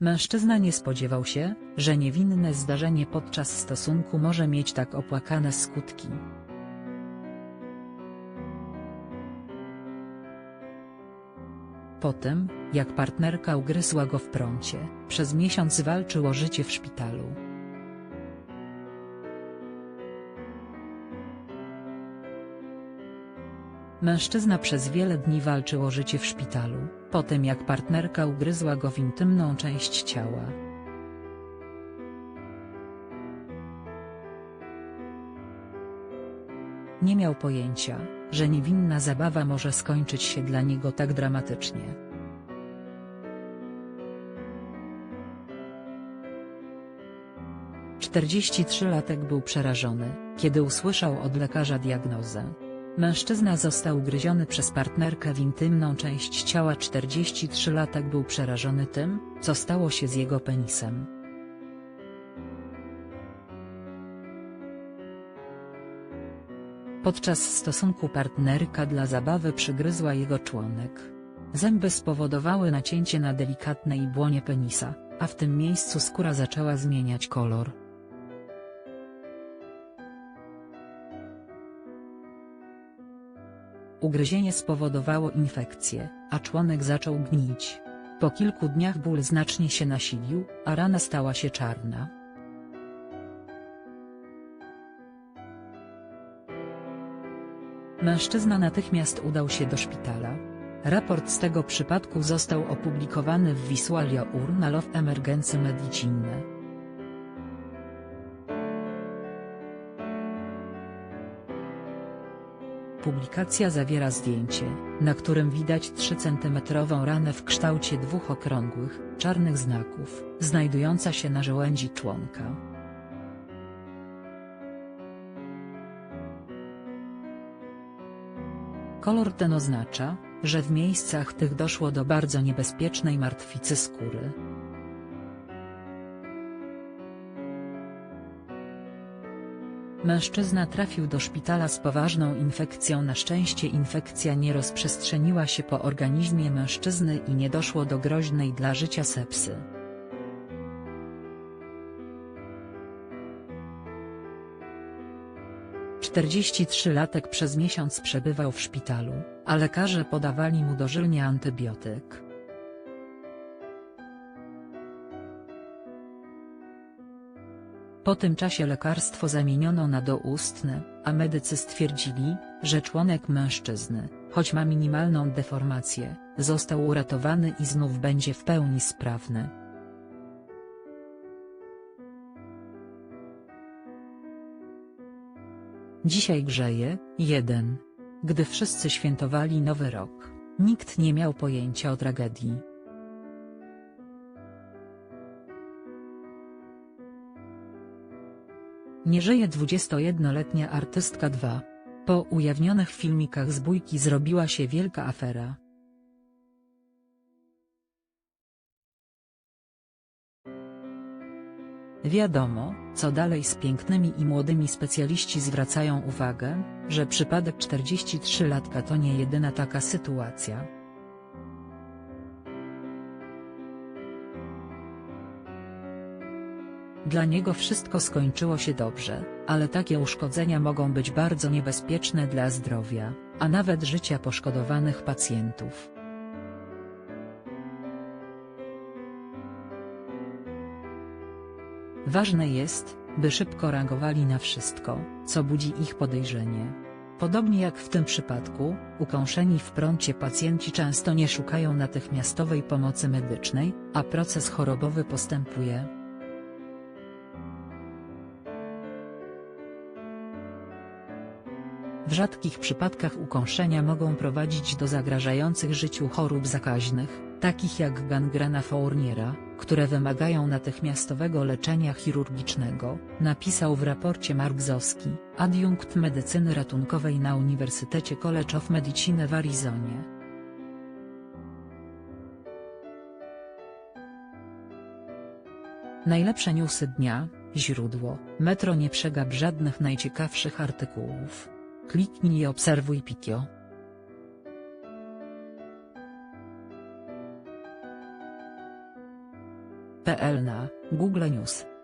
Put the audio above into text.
Mężczyzna nie spodziewał się, że niewinne zdarzenie podczas stosunku może mieć tak opłakane skutki. Po tym, jak partnerka ugryzła go w prącie, przez miesiąc walczył o życie w szpitalu. Mężczyzna przez wiele dni walczył o życie w szpitalu, po tym jak partnerka ugryzła go w intymną część ciała. Nie miał pojęcia, że niewinna zabawa może skończyć się dla niego tak dramatycznie. Czterdzieści latek był przerażony, kiedy usłyszał od lekarza diagnozę. Mężczyzna został ugryziony przez partnerkę w intymną część ciała 43-latek był przerażony tym, co stało się z jego penisem. Podczas stosunku partnerka dla zabawy przygryzła jego członek. Zęby spowodowały nacięcie na delikatnej błonie penisa, a w tym miejscu skóra zaczęła zmieniać kolor. Ugryzienie spowodowało infekcję, a członek zaczął gnić. Po kilku dniach ból znacznie się nasilił, a rana stała się czarna. Mężczyzna natychmiast udał się do szpitala. Raport z tego przypadku został opublikowany w Visual Journal of Emergency Medicine. Publikacja zawiera zdjęcie, na którym widać 3-centymetrową ranę w kształcie dwóch okrągłych, czarnych znaków, znajdująca się na żołędzi członka. Kolor ten oznacza, że w miejscach tych doszło do bardzo niebezpiecznej martwicy skóry. Mężczyzna trafił do szpitala z poważną infekcją na szczęście infekcja nie rozprzestrzeniła się po organizmie mężczyzny i nie doszło do groźnej dla życia sepsy. Czterdzieści latek przez miesiąc przebywał w szpitalu, a lekarze podawali mu dożylnie antybiotyk. Po tym czasie lekarstwo zamieniono na doustne, a medycy stwierdzili, że członek mężczyzny, choć ma minimalną deformację, został uratowany i znów będzie w pełni sprawny. Dzisiaj grzeje, jeden. Gdy wszyscy świętowali Nowy Rok, nikt nie miał pojęcia o tragedii. Nie żyje 21-letnia artystka 2. Po ujawnionych filmikach z bójki zrobiła się wielka afera. Wiadomo, co dalej z pięknymi i młodymi specjaliści zwracają uwagę, że przypadek 43-latka to nie jedyna taka sytuacja. Dla niego wszystko skończyło się dobrze, ale takie uszkodzenia mogą być bardzo niebezpieczne dla zdrowia, a nawet życia poszkodowanych pacjentów. Ważne jest, by szybko reagowali na wszystko, co budzi ich podejrzenie. Podobnie jak w tym przypadku, ukąszeni w prącie pacjenci często nie szukają natychmiastowej pomocy medycznej, a proces chorobowy postępuje. W rzadkich przypadkach ukąszenia mogą prowadzić do zagrażających życiu chorób zakaźnych, takich jak gangrena Fourniera, które wymagają natychmiastowego leczenia chirurgicznego, napisał w raporcie Mark Zoski, adiunkt medycyny ratunkowej na Uniwersytecie College of Medicine w Arizonie. Najlepsze newsy dnia, źródło, Metro nie przegap żadnych najciekawszych artykułów. Kliknij i obserwuj Pikio. PL na Google News.